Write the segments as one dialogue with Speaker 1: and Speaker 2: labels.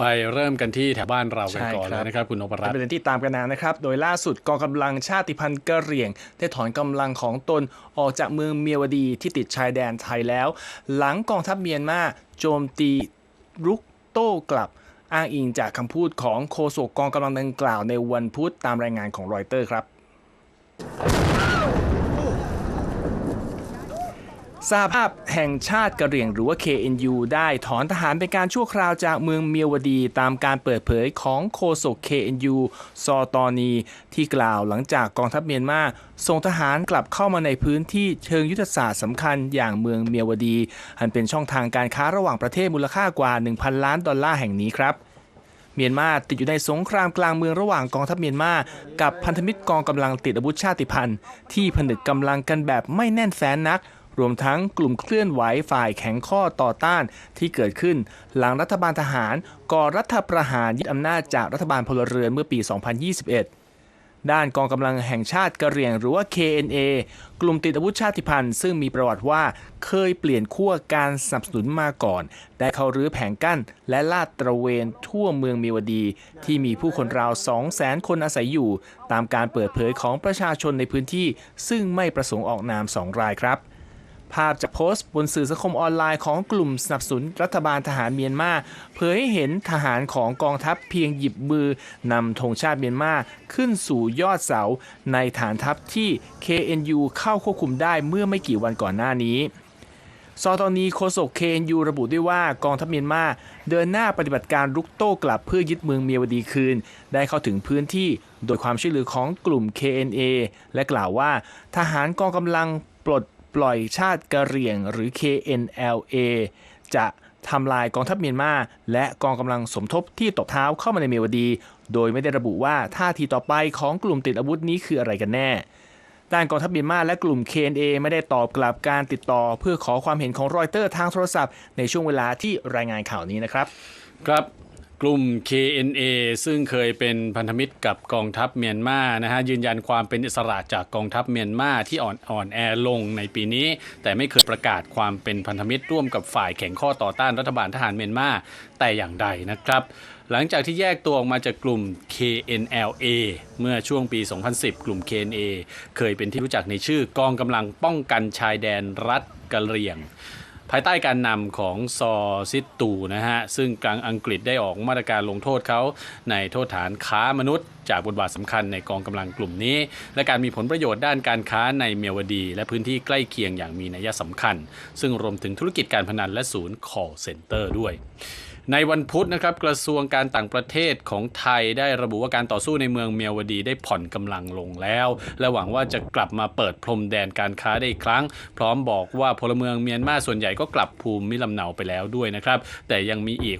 Speaker 1: ไปเริ่มกันที่แถวบ้านเรากัน
Speaker 2: ใช่
Speaker 1: ก่อน
Speaker 2: ครั
Speaker 1: เล
Speaker 2: บ
Speaker 1: ยนะครับคุณนพรัต
Speaker 2: เป็น
Speaker 1: น์
Speaker 2: ประเด็นที่ตามกันนานนะครับ โดยล่าสุดกองกำลังชาติพันธุ์กะเหรี่ยง ได้ถอนกำลังของตนออกจากเมืองเมียวดีที่ติดชายแดนไทยแล้ว หลังกองทัพเมียนมาโจมตีรุกโต้กลับอ้างอิงจากคำพูดของโฆษกกองกำลังดังกล่าวในวันพุธตามรายงานของรอยเตอร์ครับ สหภาพแห่งชาติกะเหรี่ยงหรือว่า KNU ได้ถอนทหารเป็นการชั่วคราวจากเมืองเมียวดี ตามการเปิดเผยของโฆษก KNU ซอตอนี ที่กล่าวหลังจากกองทัพเมียนมาส่งทหารกลับเข้ามาในพื้นที่เชิงยุทธศาสตร์สำคัญอย่างเมืองเมียวดี อันเป็นช่องทางการค้าระหว่างประเทศมูลค่ากว่า 1,000 ล้านดอลลาร์แห่งนี้ครับเมียนมาติดอยู่ในสงครามกลางเมืองระหว่างกองทัพเมียนมา กับพันธมิตรกองกำลังติดอาวุธชาติพันธุ์ ที่ผนึกกำลังกันแบบไม่แน่นแฟ้นนัก รวมทั้งกลุ่มเคลื่อนไหวฝ่ายแข็งข้อต่อต้านที่เกิดขึ้น หลังรัฐบาลทหารก่อรัฐประหารยึดอำนาจจากรัฐบาลพลเรือนเมื่อปี 2021ด้านกองกำลังแห่งชาติกะเหรี่ยงหรือว่า KNA กลุ่มติดอาวุธชาติพันธุ์ซึ่งมีประวัติว่าเคยเปลี่ยนขั้วการสนับสนุนมาก่อน ได้เข้ารื้อแผงกั้น และลาดตระเวนทั่วเมืองมีวดี ที่มีผู้คนราว 200,000 คนอาศัยอยู่ ตามการเปิดเผยของประชาชนในพื้นที่ ซึ่งไม่ประสงค์ออกนาม 2 รายครับ ภาพจากโพสต์บนสื่อสังคมออนไลน์ของกลุ่มสนับสนุนรัฐบาลทหารเมียนมาเผยให้เห็นทหารของกองทัพเพียงหยิบมือนำธงชาติเมียนมาขึ้นสู่ยอดเสา ในฐานทัพที่ KNU เข้าควบคุมได้เมื่อไม่กี่วันก่อนหน้านี้ซอตอนนี้โฆษก KNU ระบุด้วยว่ากองทัพเมียนมาเดินหน้าปฏิบัติการรุกโต้กลับเพื่อยึดเมืองเมียวดีคืน ได้เข้าถึงพื้นที่โดยความช่วยเหลือของกลุ่ม KNA และกล่าวว่า ทหารกองกำลังปลด ปล่อยชาติกะเหรี่ยงหรือ KNLA จะทำลายกองทัพเมียนมา และกองกำลังสมทบที่ตบเท้าเข้ามาในเมียวดี โดยไม่ได้ระบุว่าท่าทีต่อไปของกลุ่มติดอาวุธนี้คืออะไรกันแน่ด้านกองทัพเมียนมาและกลุ่ม KNA ไม่ได้ตอบกลับการติดต่อ เพื่อขอความเห็นของรอยเตอร์ทางโทรศัพท์ในช่วงเวลาที่รายงานข่าวนี้นะครับ
Speaker 1: ครับ กลุ่ม KNA ซึ่งเคยเป็นพันธมิตรกับกองทัพเมียนมานะฮะยืนยันความเป็นอิสระจากกองทัพเมียนมาที่อ่อนอ่อนแอลงในปีนี้ แต่ไม่เคยประกาศความเป็นพันธมิตรร่วมกับฝ่ายแข่งข้อต่อต้านรัฐบาลทหารเมียนมาแต่อย่างใดนะครับหลังจากที่แยกตัวออกมาจากกลุ่ม KNLA เมื่อช่วงปี 2010 กลุ่ม KNA เคยเป็นที่รู้จักในชื่อกองกำลังป้องกันชายแดนรัฐกะเหรี่ยง ภายใต้การนำของซอซิตตูนะฮะ ซึ่งกลางอังกฤษได้ออกมาตรการลงโทษเขาในโทษฐานค้ามนุษย์ จากบทบาทสำคัญในกองกำลังกลุ่มนี้ และการมีผลประโยชน์ด้านการค้าในเมียวดี และพื้นที่ใกล้เคียงอย่างมีนัยสำคัญ ซึ่งรวมถึงธุรกิจการพนันและศูนย์ call center ด้วย ในวันพุธนะครับกระทรวงการต่างประเทศของไทยได้ระบุว่าการต่อสู้ในเมืองเมียวดีได้ผ่อนกำลังลงแล้ว และหวังว่าจะกลับมาเปิดพรมแดนการค้าได้อีกครั้ง พร้อมบอกว่าพลเมืองเมียนมาส่วนใหญ่ก็กลับภูมิลำเนาไปแล้วด้วยนะครับ แต่ยังมีอีก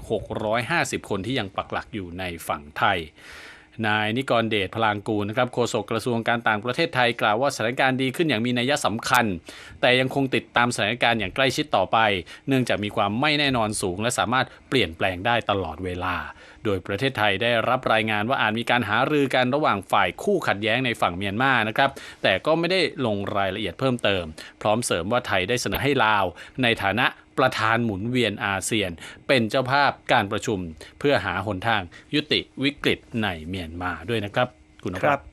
Speaker 1: 650 คนที่ยังปักหลักอยู่ในฝั่งไทย นายนิกรเดชพลางกูลนะครับโฆษกกระทรวงการต่างประเทศไทยกล่าวว่าสถานการณ์ดีขึ้นอย่างมีนัยสำคัญ แต่ยังคงติดตามสถานการณ์อย่างใกล้ชิดต่อไป เนื่องจากมีความไม่แน่นอนสูง และสามารถเปลี่ยนแปลงได้ตลอดเวลา โดยประเทศไทยได้รับรายงานว่าอาจมีการหารือกันระหว่างฝ่ายคู่ขัดแย้งในฝั่งเมียนมานะครับแต่ก็ไม่ได้ลงรายละเอียดเพิ่มเติม พร้อมเสริมว่าไทยได้เสนอให้ลาว ในฐานะ ประธานหมุนเวียนอาเซียน เป็นเจ้าภาพการประชุม เพื่อหาหนทางยุติวิกฤตในเมียนมาด้วยนะครับ คุณ
Speaker 2: ค
Speaker 1: รับ